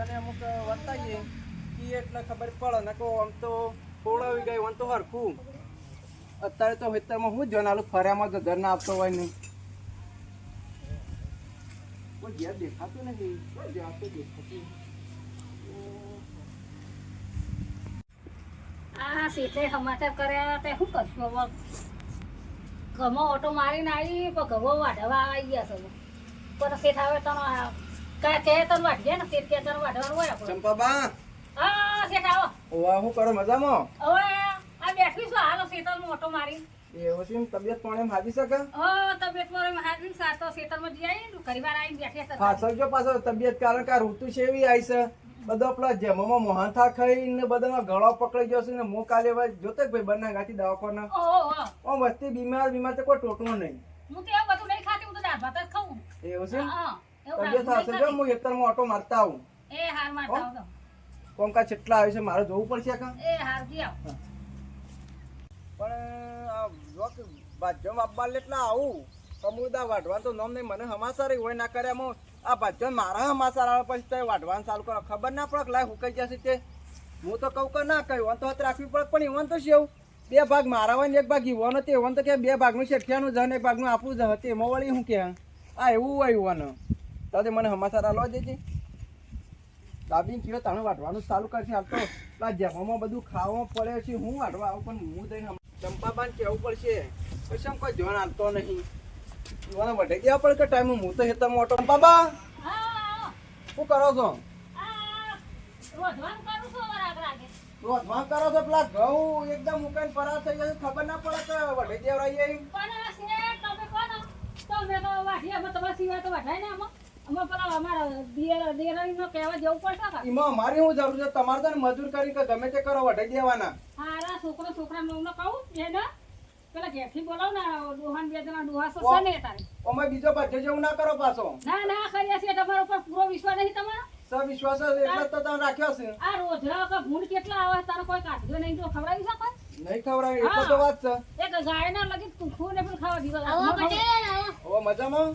તને અમુક વર્તાઈએ ઈ એટલે ખબર પડે. ને કહો, આમ તો ખોળાવી ગઈ આમ તો હરખું. અત્યારે તો હેતરમાં હું જનાલું ફર્યામાં તો ઘર ના આપતો હોય નહીં દેખાતું નથી. આ સીટે સમાચાર કર્યા તે શું કરશું હવે? ઘમો ઓટો મારીને આવી, પણ ઘમો વાઢવા આવી ગયા છે. પણ શેઠ આવે તને કા- કે તને વાઢજે ને શેઠ કે તને વાઢવાનું હોય આપણે. ચંપાબા. હા શેઠ આવો. ઓવા શું કરો? મજામાં? હવે આ બેઠી છું હાલો શેતરમાં ઓટો મારી એવું છે તબિયત પાણી હાજી શકે હો તબિયત સાતો જઈ આવી બેઠી તબિયત કારણ કે ઋતુ છે એવી આવી છે બધો પેલા મોહાથા ખાઈ ને બધામાં ગળો પકડી ગયો છે ને મો કાલે જોતો ભાઈ બંને ગાથી દવાખાના. ઓ વસ્તી બીમાર બીમાર તો કોઈ ટોટવું નહીં. હું તો એવું બધું નહીં ખાતી હું તો દાળ ભાત જ ખાઉં. એવું છે હા, તબિયત ભાત જો હું ખેતરમાં ઓટો મારતા આવું. એ હાર મારતા આવું કોમ કા કેટલા આવે છે મારે જોવું પડશે કા? એ હાર જી આવ. પણ આ જો કે ભાજ્યો બાપા એટલા આવું. સમુદા વાઢવાન તો નોમ નહીં મને હમાસાર હોય ના કર્યામાં આ ભાજ્યો મારા હમાસાર આવે પછી તે વાઢવાનું ચાલુ કરો. ખબર ના પડે લાય હુકાઈ જશે તે. હું તો કહું કે ના કહ્યું. તો હાથ રાખવી પડે પણ ઈવન તો શું બે ભાગ મારા હોય ને એક ભાગ ઈવાનો તે ઈવન તો કે બે ભાગનું શેઠિયાનું જન એક ભાગનું આપવું જ હતું. એમાં વળી શું કે આ એવું હોય ઈવાનો. તો મને હમાસાર આલો દેજે. દાબીને કીધું તાણું વાટવાનું ચાલુ કરશે. હાલ તો પેલા જેમાં બધું ખાવા પડે છે, હું વાટવા આવું, પણ હું જઈને ચંપાબાન કેવું પડશે. પછી કોઈ ધ્યાન આપતો નહીં. મને વઢાઈ ગયા પડે કે ટાઈમ હું તો હેતા મોટો બાબા શું કરો છો? રોધવાનું કરું છું? પેલા ઘઉં એકદમ મુકાઈને પરાર થઈ જશે ખબર ના પડે તો વાઢીએ. એમાં અમારી જરૂર છે તમારે તો ને મજૂર કરી કે ગમે તે કરો વઢાઈ દેવાના. હારા છોકરો છોકરાને હું કહું એને પેલા ઘેરથી બોલાવ ને ડોહાન બે જણા ડોહા તો છે તારે. અમે બીજો બધે જેવું ના કરો પાછો. ના ના કર્યા છે તમારા ઉપર પૂરો વિશ્વાસ નહીં તમારો? સર વિશ્વાસ એટલે તો તમે રાખ્યો છે. આ રોજડા કે ભૂંડ કેટલા આવે તારો કોઈ કાઢજો નહીં તો ખવડાવી શકો? નહીં ખવડાવે એટલો તો વાત છે. એક ગાય ના લગી તુખું ને પણ ખાવા. દીધો હવે મજામાં?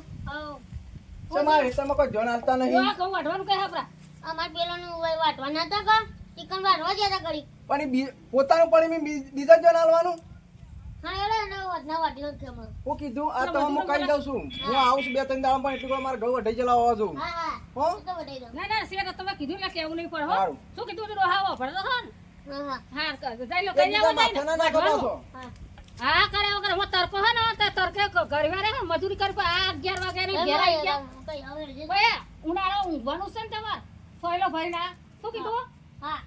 છે મારા કોઈ જોન હાલતા નહીં. ઘઉં વાઢવાનું કઈ આપડા અમાર પેલાનું વય વાટવા નતા કા ચિકન વાટવા જતા કરી પણ ઈ પોતાનું પણ એમ બીજા જોન હાલવાનું હા એડો એનો વધના વાટ્યો છે અમારો હું કીધું આ તો હું કહી દઉં છું. હું આવું છું બે ત્રણ દાડા પણ એટલું મારે ઘઉં વઢાઈ ગયેલા હોવા છું. હા હા. હો? તો વટાઈ દઉં ના ના શેર તમે કીધું એટલે કેવું નહીં પડે હો. શું કીધું તું? ડોહા ભરતો હો ને હા. હા હા જઈ લો એક આવો માથે ના. હા. હા કરે વગર હું તરકો હે ને તે તરકે ઘરવા રે મજૂરી કરી આ 11 વાગે ને ઘેર આવી ગયા. ઉનાળો ઊંઘવાનું છે ને તમાર? સોયલો ના શું કીધું હા?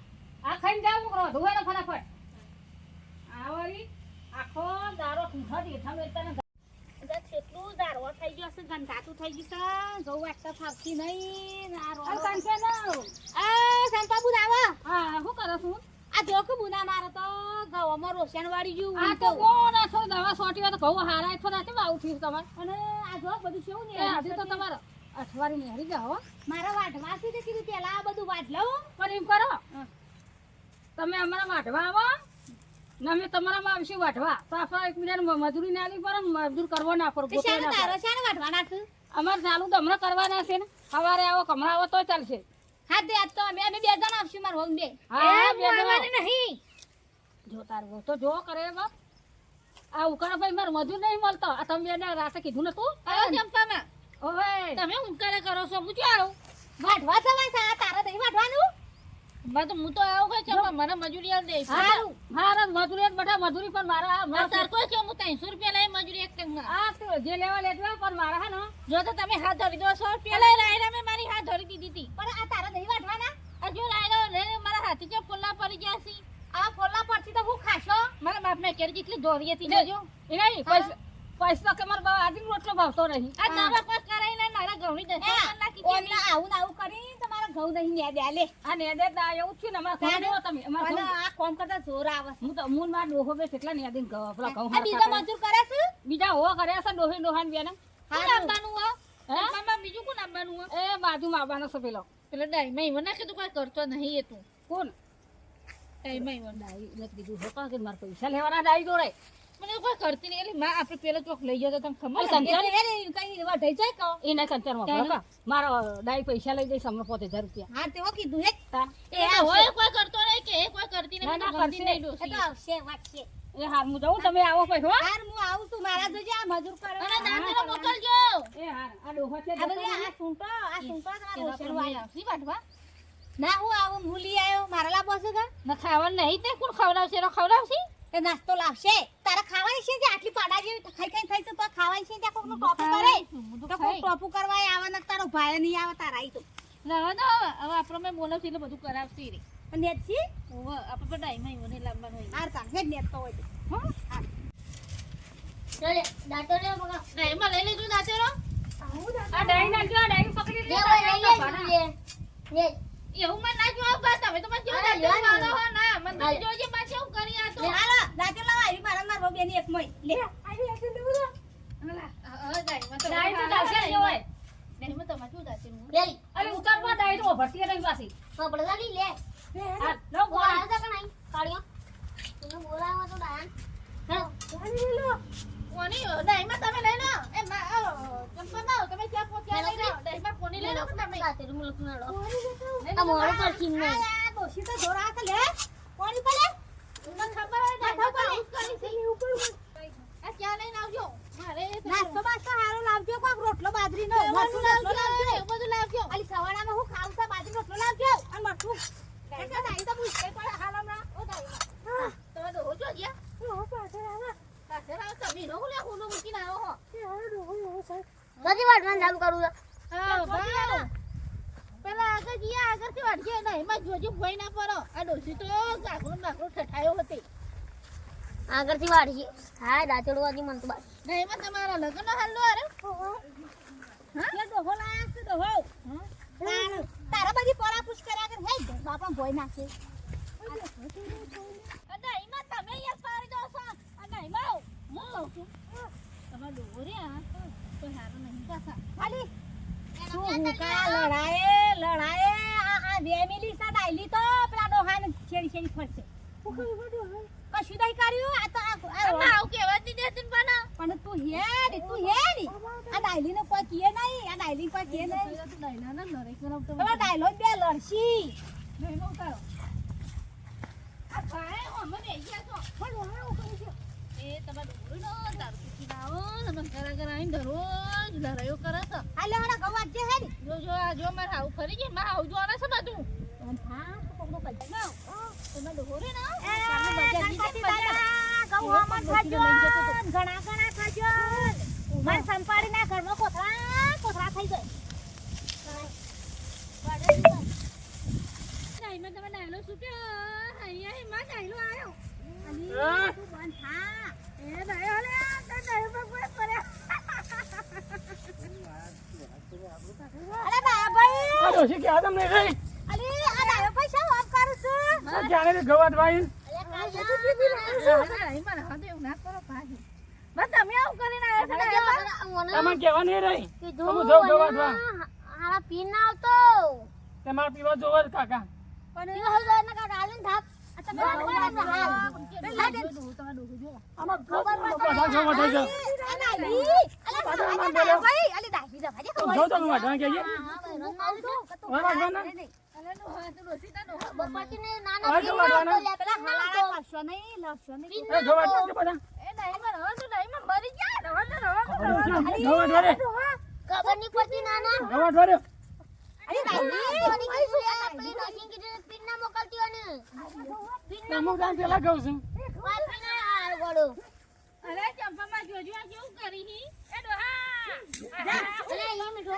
આ ખાઈને જાવ કરો? ધોવે ને ફટાફટ. આ વળી આખો દારો ઠૂઠા દેઠા મેલતા તને કેટલું થઈ ગયો છે ગંધાતું થઈ ગયું છે. ઘઉં વાટતા ફાવતી નહીં આ આ રોડો- ના આ સંપા આવો. હા શું કરો છું? આ જો કે બુના મારે તો ગવામાં રોશન વાળી ગયું આ તો કોણ આ દવા સોટી તો ઘઉં હારા તો નાખે આવું થયું તમારે? અને આ જો બધું કેવું એ હજી તો તમારે અઠવાડિયે નેહરી જાઓ મારા વાટવા છે કીધું પેલા આ બધું વાટ લઉં પણ એમ કરો. તમે અમારા આવો. ને અમે આવીશું વાઢવા. તો આપણે એકબીજાને મજૂરી ના લી ને મજૂર કરવો ના પડે શાને તારો શાને વાટવાના છે? અમારે ચાલુ તો હમણાં કરવાના છે ને. સવારે આવો કમરા આવો તો ચાલશે. હા તે આજ તો અમે અમે હોમ દે. હા, મારવાની નહીં. જો તારું તો જો કરે બાપ. આ ઉકાળા ભાઈ માર મજૂર નહીં મળતો. આ તમે એને રાતે કીધું નતું? આવો ચંપામાં. ઓવે તમે ઉકાળા કરો છો હું ક્યાં આવું વાઢવા જવાય છે આ તારે નહીં મેં બસ હું તો આવું કઈ છે મને મજૂરી આલ દે હારું. મારા મજૂરી જ બધા મજૂરી પણ મારા આ મારા તાર કોઈ કે હું ત્રણસો રૂપિયા લઈ મજૂરી એક ટંગ આ તો જે લેવા લેવા પણ મારા હે નો. જો તો તમે હાથ ધરી દો 100 રૂપિયા લઈ રાયડા મેં મારી હાથ ધરી દીધી હતી. પણ આ તારા નહીં વાટવાના આ જો રે મારા હાથી જે ફોલ્લા પડી ગયા છે. આ ફોલ્લા પરથી તો હું ખાશો? મારા બાપ મેં કેરી જેટલી દોરી હતી લે. લેજો એ નહીં પૈસા પૈસા કે મારા બા આજે રોટલો ભાવતો નહીં. આ તારા પર કરાઈને મારા ઘઉંની દશા નાખી દે ઓમને આવું આવું કરી તમારા ઘઉં નહીં ન્યા દે લે. આ નેદે દા એવું જ છે ને મારા ઘઉં તમે અમારા આ કોમ કરતા જોર આવે હું તો મૂન મારા ડોહો બે કેટલા નેદીને ઘઉં પેલા ઘઉં બીજા મજૂર કરે છે? બીજા હો કર્યા છે ડોહી ડોહાન બેને હા આવવાનું હો હે? મામા બીજું કોણ આવવાનું એ બાજુમાં આવવાનો છે પેલો. પેલો ડાઈ મેં મને કીધું કોઈ કરતો નહીં એ તું. કોણ? ડાઈ મેં ડાઈ એટલે કીધું હો કે મારા પૈસા લેવાના ડાઈ જોડે? મને કોઈ કરતી નહીં. એટલે માં આપણે પેલો ચોક લઈ ગયો તમને ખબર ને? એને કઈ જાય કહો. એના ચાલો. મારો ડાઈ પૈસા લઈ જઈશ હમણાં પોતે હજાર રૂપિયા. હા તેવો કીધું હે. એ હોય કોઈ કરતો નહીં કે એ કોઈ કરતી નહીં. ના, ના, મને ગમતી કરશે. નહીં એ તો આવશે વાટશે એ હાર હું જાઉં તમે આવો પછી હાર હું આવું છું મારા જોજે આ મજૂર કરે અને દાંતેલો મોકલજો એ હાર આ ડોહો છે આ બધી આ સૂંટો આ સૂંટો તમારા પેલા ડોશીનું પ્રમાણે વાટવા. ના હું આવું હું લઈ આવ્યો મારા લાભ હશે કા ના ખાવાનું નહીં તે કોણ ખવડાવશે? તે નાસ્તો લાવશે. તારા ખાવાની છે જે આટલી પાડા જેવી ખાઈ ખાઈ થઈ તો તો ખાવાની છે ત્યાં કોકનું ટોપું કરે? તો કોક ટોપું કરવા આવે ને તારો ભાઈ નહીં આવે તારા આઈ તો. ના ના હવે આપણો મેં બોલાવશે એટલે બધું કરાવશે રે. પણ નેટ છે ઓવે આપણે પણ આવ્યો ને લાવવાનું હોય. આર તા હેડ નેટ તો હોય તો. હા ચાલે દાંતો લે મગા ડાઈમાં લઈ લેજો દાંતેલો આ ડાઈ નાખજો આ ડાઈ પકડી લે એવું મને ના જોવા બા તમે તો મને જો અરે, દાંતેલો યાર. વાળો હો ના. મને જોજે પાછું એવું કરી આ તો. હાલો. દાંતો લાવ આવી મારા મારા બેની એક મોય. લે. આવી એક લે બોલો હવે ડાઈમાં તો ડાઈ તો ચાલશે જ હોય. ડાઈમાં તમારે શું દાંતેલું લે. અરે ઉતારમાં ડાઈ તો ભરતી રહી પાછી. કપડા લાવી લે. હા લો. ઓ આવ્યો તો કે કાળિયો. તું બોલાવો તો ડાયન હા લાવી લો. કોની તમે લઈ લો એ માં આવો ચંપા માં આવો, તમે ત્યાં પહોંચ્યા લઈ લો ડાઈમાં કોની લઈ લો કે તમે કાતેરું મુલક ના લો લઈ આ. મોડું કરશી ને આ દોશી તો જોરા છે લે કોણી પલે તમને ખબર હોય ડાઈમાં તો આવું કરી છે. આ ચા લઈને આવજો મારે નાસ્તો બાસ્તો હારો લાવજો કોક રોટલો બાજરીનો મરચું લાવજો લાવજો. બધું લાવજો. અલી સવાડામાં હું છે બાજરી રોટલો લાવજો. અને મરચું. એટલે દાઈ તો પૂછે પડે હાલ હમણાં. ઓ દાઈ તમે ડોહો જો ગયા ઓ પાછળ આવે. પાછળ આવો. તમે નો લે હું મૂકીને આવો હો. બધી વાટવાનું ચાલુ કરું હા આગળ આગળથી વાટજે નહીં. એમાં જોજો ભોય ના પડો. આ ડોસી તો ગાગરો ગાગરો ઠઠાયો હતી. આગળથી વાળી હા દાંતડો વાજી મન તો એમાં તમારા લગ્ન હાલો? અરે હા? ડોહો લાયા છે ડોહો? તારા બધી પોરા પૂછ કર્યા કર હે બાપા ભોય નાખે. એમાં તમે યાર પાડી દો છો. એમાં હું? તમારા આ તો હારું નહીં. ખાલી શું હુકા? લડાએ લડાયે. આ આ વેમિલી સા ડાયલી તો પેલા ડોહાને છેડી છેડી ફરશે. કશું નહીં કર્યું? આ તો આ- નહીં દેતી ને પણ. પણ તું હેડ તું હેડ. આ ડાયલી ને કોઈ કીએ નહીં આ ડાયલી કોઈ કીએ નહીં. ડાયલા ના લડાઈ કરાવતો પેલા ડાયલો બે લડશી. નહીં ઉતારો. આ ભાઈ અમે બેસી ગયા છો એ તમારે ડોહો નો દારૂ આવો ને મને ઘરે ઘરે આવીને દરરોજ લડાઈઓ કરે છે. આ ગવાત જે હેડ જો જો આ જો મારે આવું ફરી ગઈ મારે આવું જોવાના છે બધું. હા કોકનો કઈ ના તમે ને બજાર બજાર. ખાજો. ઘણા ઘણા ખાજો. મારે સંપાડીના ઘરમાં કોથળા કોથળા થઈ જાય ડાયમાં તમે ડાયલો છૂટ્યો અહીંયા એમાં ડાયલો આવ્યો અલી, હા. તું બંધ થા. એ ડાયો લે આ તો ડાયો પર કોઈ પડ્યા અરે બાયા ભાઈ આ ડોશી ક્યાં તમને રહી આ છું? આ ક્યારે ગવાત ભાઈ હા ના તમે આવ્યા છો કેવા નહીં રહી તમે જાઓ ગવાત હારા પીન ના આવતો. તમારે પીવા જોવા જ કાકા પીવો હોય તો એને કાંઈ ડાળીને થાપ. આ ના, ના, માં ના. ના. ભાઈ. ભાઈ. કે? પીન ખબર નહીં પડતી નાના. અરે? પેલી ડોશીને કીધું પીન ના મોકલતી હોય ને. અમુક ટાઈમ પેલા કહું છું વાત પીન આ ગોળો. અરે ચંપામાં જોજો કેવું કરી હી એ ડોહા અલે, એ મીઠો.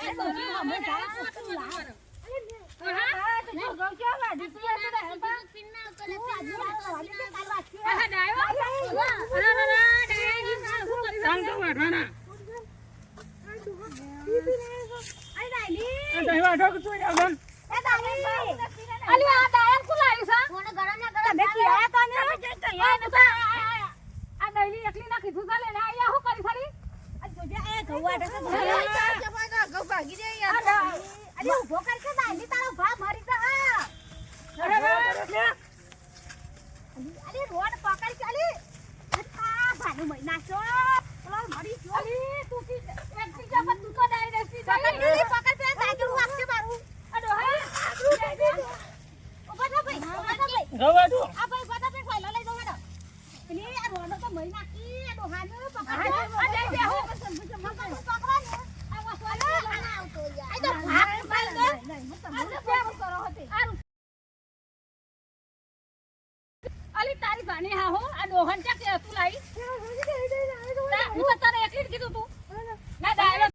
એ ડોહા અમે જા શું લાવ હા ખાલી તારી ભાણી હા હો આ ડોહન ચા કે તું લાઈ. હું અત્યારે એટલી જ કીધું તું. ના ડાયલો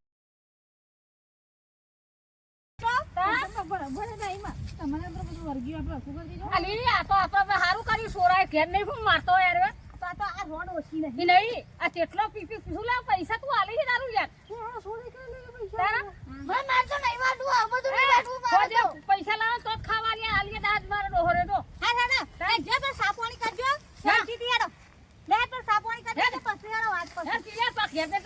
પૈસા તું આલી તારું યાર. પૈસા લાવ તો ખાવાની આલીએ મારો તો. Biasanya.